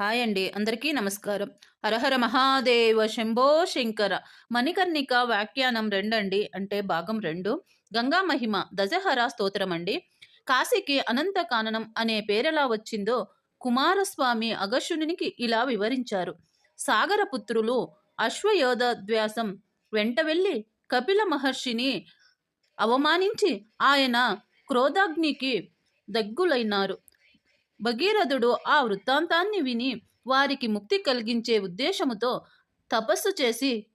Hi అండి. అందరికీ నమస్కారం. హరహర మహాదేవ శంభో శంకర. మణికర్ణిక వ్యాఖ్యానం రెండండి. అంటే భాగం రెండు. గంగా మహిమ దశహర స్తోత్రం అండి. కాశీకి అనంత కాననం అనే పేరెలా వచ్చిందో కుమారస్వామి అగస్యునికి ఇలా వివరించారు. సాగర పుత్రులు అశ్వయోధద్వ్యాసం వెంట వెళ్ళి కపిల మహర్షిని అవమానించి ఆయన క్రోధాగ్నికి దగ్గులైనారు. భగీరథుడు ఆ వృత్తాంతాన్ని విని వారికి ముక్తి కలిగించే ఉద్దేశముతో తపస్సు చేసి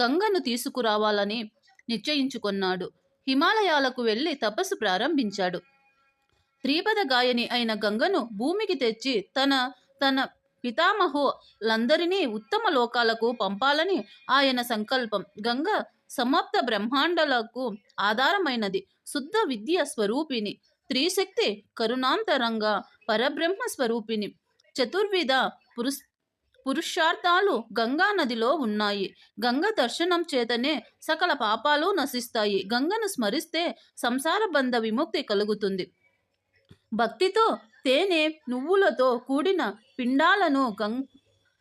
గంగను తీసుకురావాలని నిశ్చయించుకున్నాడు. హిమాలయాలకు వెళ్ళి తపస్సు ప్రారంభించాడు. త్రిపద గాయని అయిన గంగను భూమికి తెచ్చి తన తన పితామహులందరినీ ఉత్తమ లోకాలకు పంపాలని ఆయన సంకల్పం. గంగ సమాప్త బ్రహ్మాండాలకు ఆధారమైనది. శుద్ధ విద్య స్వరూపిణి. త్రిశక్తి కరుణాంతరంగా పరబ్రహ్మ స్వరూపిణి. చతుర్విధ పురుస్ పురుషార్థాలు గంగా నదిలో ఉన్నాయి. గంగ దర్శనం చేతనే సకల పాపాలు నశిస్తాయి. గంగను స్మరిస్తే సంసార బంధ విముక్తి కలుగుతుంది. భక్తితో తేనె నువ్వులతో కూడిన పిండాలను గం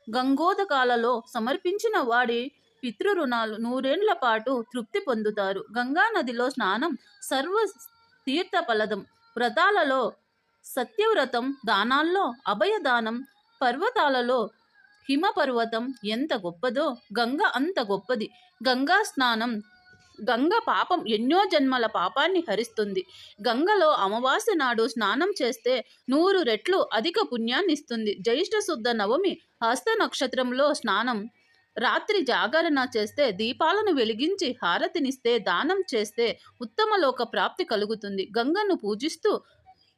గంగోదకాలలో సమర్పించిన వాడి పితృరుణాలు నూరేండ్ల పాటు తృప్తి పొందుతారు. గంగా నదిలో స్నానం సర్వ తీర్థ ఫలదం. వ్రతాలలో సత్యవ్రతం దానాల్లో అభయదానం పర్వతాలలో హిమపర్వతం ఎంత గొప్పదో గంగ అంత గొప్పది. గంగా స్నానం గంగ పాపం ఎన్నో జన్మల పాపాన్ని హరిస్తుంది. గంగలో అమావాస్య నాడు స్నానం చేస్తే నూరు రెట్లు అధిక పుణ్యాన్ని ఇస్తుంది జ్యేష్ఠ శుద్ధ నవమి హస్త నక్షత్రంలో స్నానం రాత్రి జాగరణ చేస్తే దీపాలను వెలిగించి హారతినిస్తే దానం చేస్తే ఉత్తమ లోక ప్రాప్తి కలుగుతుంది. గంగను పూజిస్తూ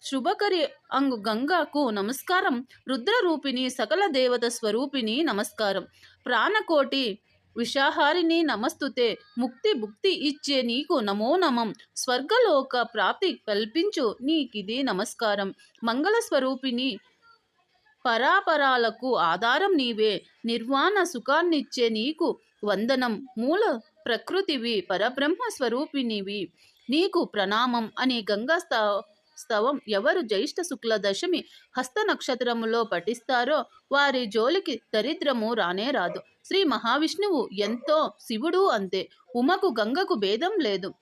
శుభకరి అంగు గంగాకు నమస్కారం. రుద్రరూపిణి సకల దేవత స్వరూపిణి నమస్కారం. ప్రాణకోటి విషాహారిని నమస్తుతే ముక్తి భుక్తి ఇచ్చే నీకు నమో నమం. స్వర్గలోక ప్రాప్తి కల్పించు నీకిది నమస్కారం. మంగళ స్వరూపిణి పరాపరాలకు ఆధారం నీవే. నిర్వాణ సుఖాన్నిచ్చే నీకు వందనం. మూల ప్రకృతివి పరబ్రహ్మ స్వరూపినివి నీకు ప్రణామం అని గంగా స్థ స్తవం ఎవరు జ్యేష్ఠ శుక్ల దశమి హస్త నక్షత్రములో పఠిస్తారో వారి జోలికి దరిద్రము రానే రాదు. శ్రీ మహావిష్ణువు ఎంతో శివుడు అంతే. ఉమకు గంగకు భేదం లేదు.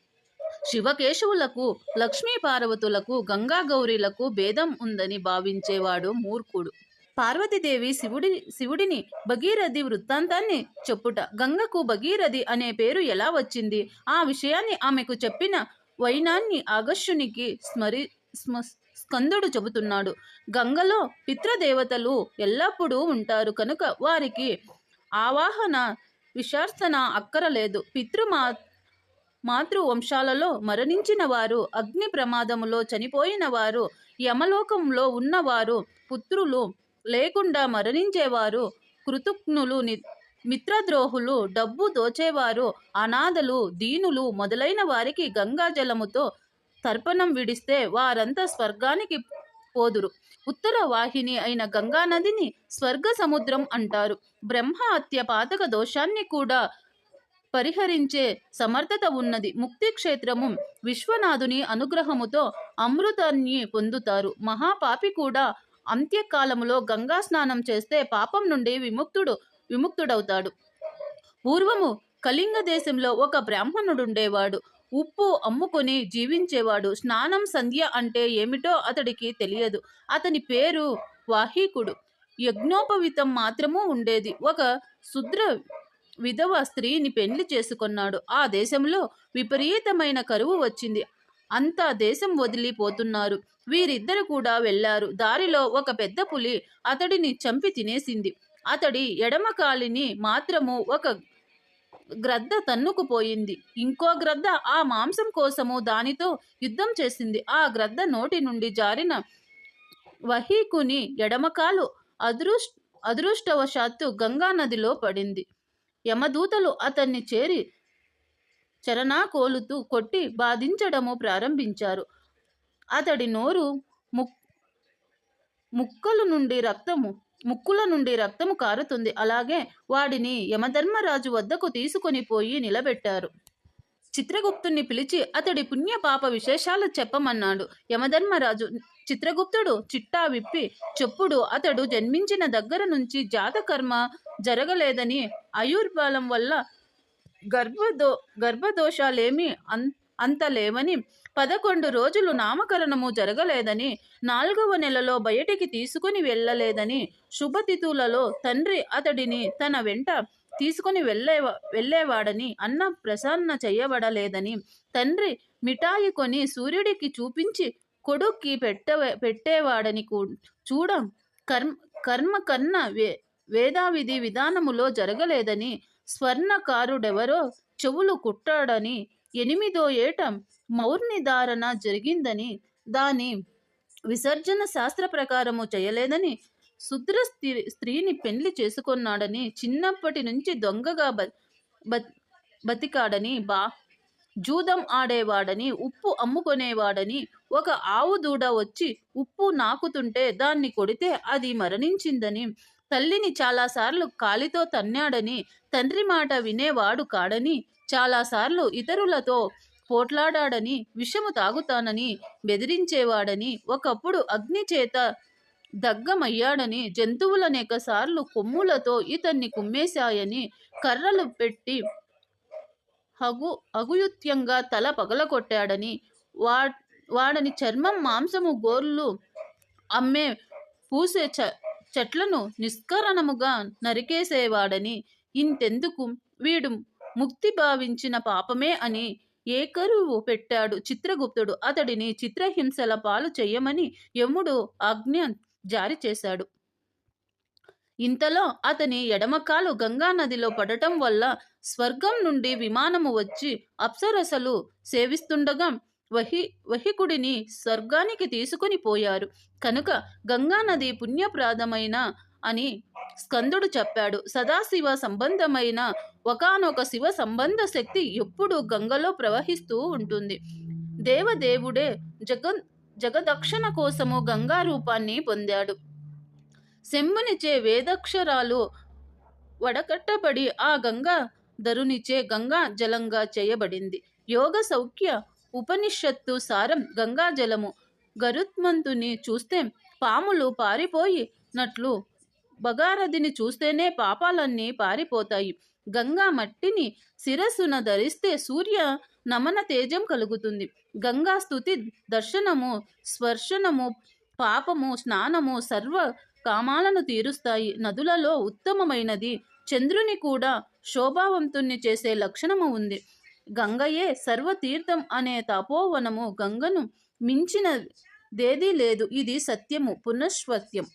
శివకేశవులకు లక్ష్మీ పార్వతులకు గంగా గౌరీలకు భేదం ఉందని భావించేవాడు మూర్ఖుడు. పార్వతీదేవి శివుడి శివుడిని భగీరథి వృత్తాంతాన్ని చెప్పుట. గంగకు భగీరథి అనే పేరు ఎలా వచ్చింది? ఆ విషయాన్ని ఆమెకు చెప్పిన వైనాన్ని ఆగస్యునికి స్మరి స్మ స్కందుడు చెబుతున్నాడు. గంగలో పితృదేవతలు ఎల్లప్పుడూ ఉంటారు కనుక వారికి ఆవాహన విశార్సన అక్కరలేదు. పితృమా మాతృ వంశాలలో మరణించిన వారు అగ్ని ప్రమాదములో చనిపోయిన వారు యమలోకంలో ఉన్నవారు పుత్రులు లేకుండా మరణించేవారు కృతజ్ఞులు ని మిత్రద్రోహులు డబ్బు దోచేవారు అనాథలు దీనులు మొదలైన వారికి గంగాజలముతో తర్పణం విడిస్తే వారంతా స్వర్గానికి పోదురు. ఉత్తర వాహిని అయిన గంగా నదిని స్వర్గ సముద్రం అంటారు. బ్రహ్మ హత్య పాతక దోషాన్ని కూడా పరిహరించే సమర్థత ఉన్నది. ముక్తి క్షేత్రము విశ్వనాథుని అనుగ్రహముతో అమృతాన్ని పొందుతారు. మహాపాపి కూడా అంత్యకాలములో గంగా స్నానం చేస్తే పాపం నుండి విముక్తుడు విముక్తుడవుతాడు. పూర్వము కళింగ దేశంలో ఒక బ్రాహ్మణుడుండేవాడు. ఉప్పు అమ్ముకొని జీవించేవాడు. స్నానం సంధ్య అంటే ఏమిటో అతడికి తెలియదు. అతని పేరు వాహీకుడు. యజ్ఞోపవితం మాత్రము ఉండేది. ఒక శుద్ర విధవ స్త్రీని పెళ్ళి చేసుకున్నాడు. ఆ దేశంలో విపరీతమైన కరువు వచ్చింది. అంతా దేశం వదిలిపోతున్నారు. వీరిద్దరు కూడా వెళ్ళారు. దారిలో ఒక పెద్ద పులి అతడిని చంపి తినేసింది. అతడి ఎడమ కాలిని మాత్రము ఒక గ్రద్ద తన్నుకుపోయింది. ఇంకో గ్రద్ద ఆ మాంసం కోసము దానితో యుద్ధం చేసింది. ఆ గ్రద్ద నోటి నుండి జారిన వహీకుని ఎడమకాలు అదృష్ అదృష్టవశాత్తు గంగా నదిలో పడింది. యమదూతలు అతన్ని చేరి చరణాకోలుతూ కొట్టి బాధించడము ప్రారంభించారు. అతడి నోరు ముక్ నుండి రక్తము ముక్కుల నుండి రక్తము కారుతుంది. అలాగే వాడిని యమధర్మరాజు వద్దకు తీసుకొని పోయి నిలబెట్టారు. చిత్రగుప్తుణ్ణి పిలిచి అతడి పుణ్యపాప విశేషాలు చెప్పమన్నాడు. యమధర్మరాజు చిత్రగుప్తుడు చిట్టా విప్పి చెప్పుడు అతడు జన్మించిన దగ్గర నుంచి జాతకర్మ జరగలేదని ఆయుర్బలం వల్ల గర్భదో గర్భదోషాలేమి అన్ అంత లేవని పదకొండు రోజులు నామకరణము జరగలేదని నాలుగవ నెలలో బయటికి తీసుకుని వెళ్ళలేదని శుభతిథులలో తండ్రి అతడిని తన వెంట తీసుకుని వెళ్ళే వెళ్ళేవాడని అన్న ప్రసన్న చేయబడలేదని తండ్రి మిఠాయి కొని సూర్యుడికి చూపించి కొడుక్కి పెట్ట పెట్టేవాడని కూ- చూడ. కర్మ కర్మ కన్న వే వేదావిధి విధానములో జరగలేదని స్వర్ణకారుడెవరో చెవులు కుట్టాడని ఎనిమిదో ఏట మౌర్నిధారణ జరిగిందని దాని విసర్జన శాస్త్ర ప్రకారము చేయలేదని శుద్ర స్త్రీ స్త్రీని పెళ్ళి చేసుకున్నాడని చిన్నప్పటి నుంచి దొంగగా బ బ- బతికాడని బా జూదం ఆడేవాడని ఉప్పు అమ్ముకునేవాడని ఒక ఆవు దూడ వచ్చి ఉప్పు నాకుతుంటే దాన్ని కొడితే అది మరణించిందని తల్లిని చాలాసార్లు కాలితో తన్నాడని తండ్రి మాట వినేవాడు కాడని చాలాసార్లు ఇతరులతో పోట్లాడాడని విషము తాగుతానని బెదిరించేవాడని ఒకప్పుడు అగ్ని చేత దగ్గమయ్యాడని జంతువులనేక సార్లు కొమ్ములతో ఇతన్ని కుమ్మేశాయని కర్రలు పెట్టి హగు అగుయుత్యంగా తల పగలగొట్టాడని వా వాడని చర్మం మాంసము గోర్లు అమ్మే పూసే చ చెట్లను నిష్కరణముగా నరికేసేవాడని ఇంతెందుకు? వీడు ముక్తి భావించిన పాపమే అని ఏకరువు పెట్టాడు చిత్రగుప్తుడు. అతడిని చిత్రహింసల పాలు చెయ్యమని యముడు ఆజ్ఞ జారీ చేశాడు. ఇంతలో అతని ఎడమకాలు గంగా నదిలో పడటం వల్ల స్వర్గం నుండి విమానము వచ్చి అప్సరసలు సేవిస్తుండగా వహి వహికుడిని స్వర్గానికి తీసుకుని పోయారు. కనుక గంగా నది పుణ్యప్రాదమైన అని స్కందుడు చెప్పాడు. సదాశివ సంబంధమైన ఒకానొక శివ సంబంధ శక్తి ఎప్పుడు గంగలో ప్రవహిస్తూ ఉంటుంది. దేవదేవుడే జగ జగదక్షణ కోసము గంగా రూపాన్ని పొందాడు. శంభునిచే వేదక్షరాలు వడకట్టబడి ఆ గంగా ధరునిచే గంగా జలంగా చేయబడింది. యోగ సౌఖ్య ఉపనిషత్తు సారం గంగా జలము. గరుత్మంతుని చూస్తే పాములు పారిపోయినట్లు బగారదిని చూస్తేనే పాపాలన్నీ పారిపోతాయి. గంగా మట్టిని శిరస్సున ధరిస్తే సూర్య నమన తేజం కలుగుతుంది. గంగా స్థుతి దర్శనము స్పర్శనము పాపము స్నానము సర్వ కామాలను తీరుస్తాయి. నదులలో ఉత్తమమైనది చంద్రుని కూడా శోభావంతుణ్ణి చేసే లక్షణము ఉంది. గంగయే సర్వతీర్థం అనే తపోవనము గంగను మించిన దేదీ లేదు. ఇది సత్యము పునఃస్వత్యం